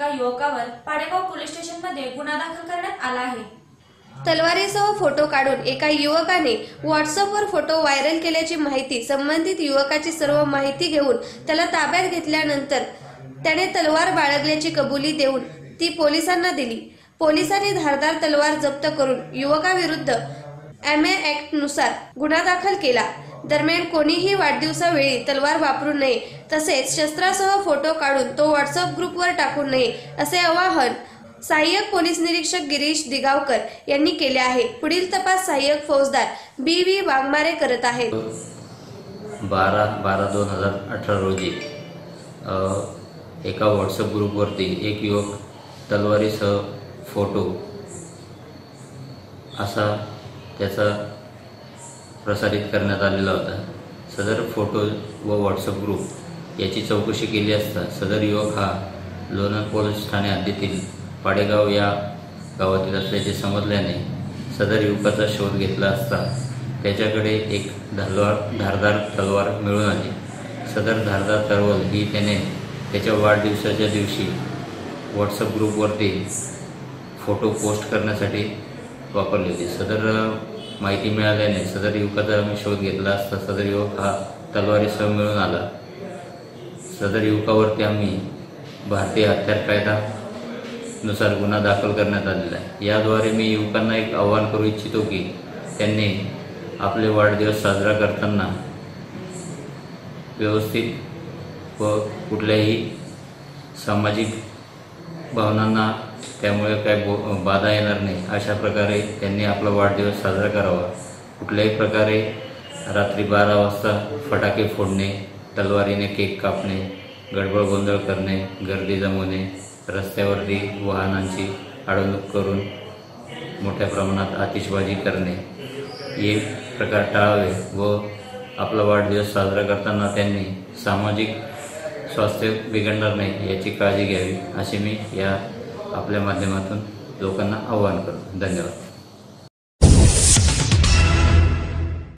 एका युवकावर पाडेगाव पोलीस स्टेशनमध्ये गुन्हा दाखल करण्यात आला आहे. तलवारीसह फोटो काढून एका युवकाने व्हॉट्सअपवर फोटो व्हायरल केल्याची माहिती संबंधित युवकाची सर्व माहिती घेऊन त्याला ताब्यात घेतल्यानंतर त्याने तलवार बाळगल्याची कबुली देऊन ती पोलिसांना दिली. पोलिसांनी धारदार तलवार जप्त करून युवकाविरुद्ध एम ए नुसार गुन्हा दाखल केला. दरम्यान कोणीही वाढदिवसावेळी तलवार वापरू नये तसेच शस्त्रासह फोटो काढून तो व्हॉट्सअप ग्रुपवर टाकू नये असे आवाहन सहाय्यक पोलीस निरीक्षक गिरीश दिगावकर यांनी केले आहे. पुढील तपास सहाय्यक फौजदार बी व्ही वाघमारे करत आहेत. बारा बारा दोन हजार अठरा रोजी एका व्हॉट्सअप ग्रुपवरती एक युवक तलवारीसह फोटो असा त्याचा प्रसारित करण्यात आलेला होता. सदर फोटो व व्हॉट्सअप ग्रुप याची चौकशी केली असता सदर युवक हा लोणंद पोलीस ठाणे हद्दीतील पाडेगाव या गावातील असल्याचे समजल्याने सदर युवकाचा शोध घेतला असता त्याच्याकडे एक धालवार धारदार तलवार मिळून आली. सदर धारदार तलवार ही त्याने त्याच्या वाढदिवसाच्या दिवशी व्हॉट्सअप ग्रुपवरती फोटो पोस्ट करण्यासाठी वापरली होती. सदर माहिती मिळाल्याने सदर युवकाचा आम्ही शोध घेतला असता सदर युवक हा तलवारीसह मिळून आला. सदर युवकावरती आम्ही भारतीय हत्यार कायदानुसार गुन्हा दाखल करण्यात आलेला आहे. याद्वारे मी युवकांना एक आव्हान करू इच्छितो की त्यांनी आपले वाढदिवस साजरा करताना व्यवस्थित व कुठल्याही सामाजिक भावनांना त्यामुळे काय बो बाधा येणार नाही. अशा प्रकारे त्यांनी आपला वाढदिवस साजरा करावा. कुठल्याही प्रकारे रात्री बारा वाजता फटाके फोडणे तलवारीने केक कापणे गडबड गोंधळ करणे गर्दी जमवणे रस्त्यावरती वाहनांची अडवणूक करून मोठ्या प्रमाणात आतिषबाजी करणे हे प्रकार टाळावे व आपला वाढदिवस साजरा करताना त्यांनी सामाजिक स्वास्थ्य बिघडणार नाही याची काळजी घ्यावी असे मी या आपल्या माध्यमातून लोकांना आवाहन करतो. धन्यवाद.